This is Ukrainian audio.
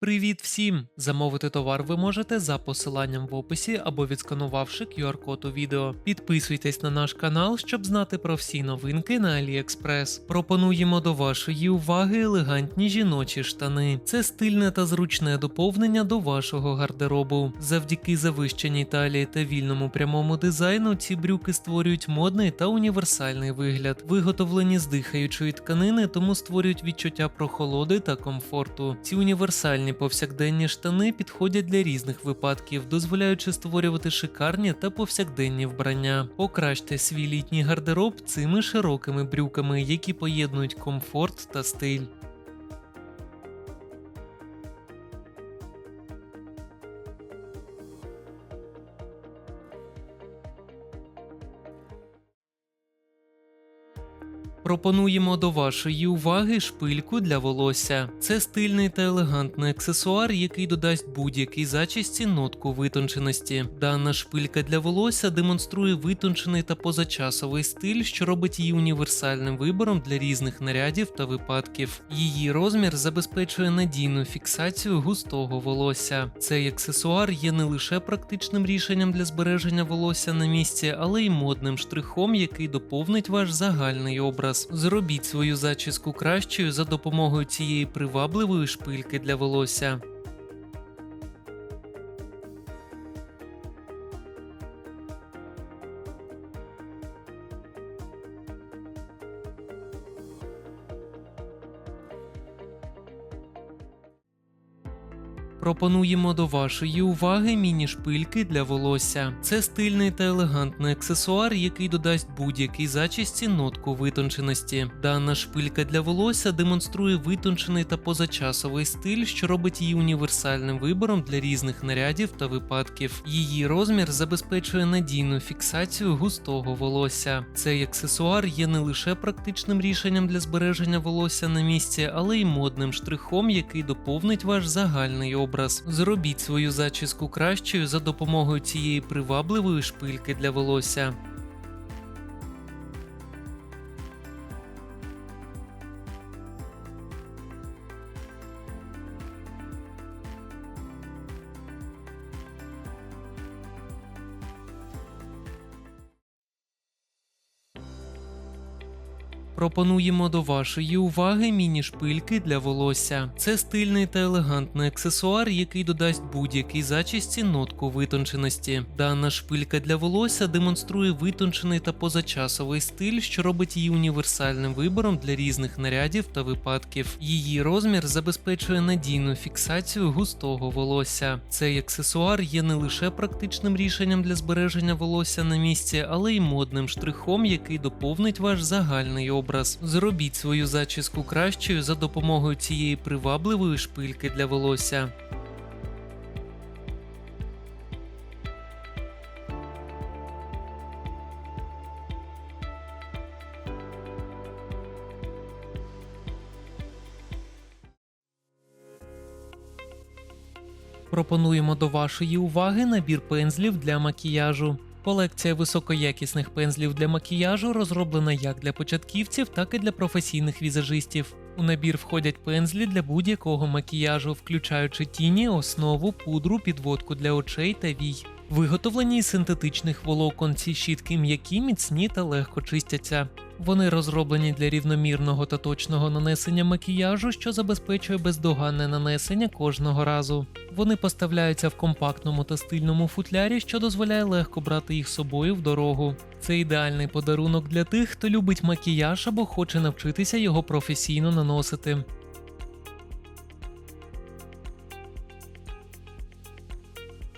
Привіт всім! Замовити товар ви можете за посиланням в описі або відсканувавши QR-код у відео. Підписуйтесь на наш канал, щоб знати про всі новинки на AliExpress. Пропонуємо до вашої уваги елегантні жіночі штани. Це стильне та зручне доповнення до вашого гардеробу. Завдяки завищеній талії та вільному прямому дизайну ці брюки створюють модний та універсальний вигляд. Виготовлені з дихаючої тканини, тому створюють відчуття прохолоди та комфорту. Ці універсальні повсякденні штани підходять для різних випадків, дозволяючи створювати шикарні та повсякденні вбрання. Покращте свій літній гардероб цими широкими брюками, які поєднують комфорт та стиль. Пропонуємо до вашої уваги шпильку для волосся. Це стильний та елегантний аксесуар, який додасть будь-якій зачісті нотку витонченості. Дана шпилька для волосся демонструє витончений та позачасовий стиль, що робить її універсальним вибором для різних нарядів та випадків. Її розмір забезпечує надійну фіксацію густого волосся. Цей аксесуар є не лише практичним рішенням для збереження волосся на місці, але й модним штрихом, який доповнить ваш загальний образ. Зробіть свою зачіску кращою за допомогою цієї привабливої шпильки для волосся. Пропонуємо до вашої уваги міні-шпильки для волосся. Це стильний та елегантний аксесуар, який додасть будь-якій зачісті нотку витонченості. Дана шпилька для волосся демонструє витончений та позачасовий стиль, що робить її універсальним вибором для різних нарядів та випадків. Її розмір забезпечує надійну фіксацію густого волосся. Цей аксесуар є не лише практичним рішенням для збереження волосся на місці, але й модним штрихом, який доповнить ваш загальний образ. Зробіть свою зачіску кращою за допомогою цієї привабливої шпильки для волосся. Пропонуємо до вашої уваги міні-шпильки для волосся. Це стильний та елегантний аксесуар, який додасть будь-якій зачісті нотку витонченості. Дана шпилька для волосся демонструє витончений та позачасовий стиль, що робить її універсальним вибором для різних нарядів та випадків. Її розмір забезпечує надійну фіксацію густого волосся. Цей аксесуар є не лише практичним рішенням для збереження волосся на місці, але й модним штрихом, який доповнить ваш загальний образ. Зробіть свою зачіску кращою за допомогою цієї привабливої шпильки для волосся. Пропонуємо до вашої уваги набір пензлів для макіяжу. Колекція високоякісних пензлів для макіяжу розроблена як для початківців, так і для професійних візажистів. У набір входять пензлі для будь-якого макіяжу, включаючи тіні, основу, пудру, підводку для очей та вій. Виготовлені із синтетичних волокон ці щітки м'які, міцні та легко чистяться. Вони розроблені для рівномірного та точного нанесення макіяжу, що забезпечує бездоганне нанесення кожного разу. Вони поставляються в компактному та стильному футлярі, що дозволяє легко брати їх з собою в дорогу. Це ідеальний подарунок для тих, хто любить макіяж або хоче навчитися його професійно наносити.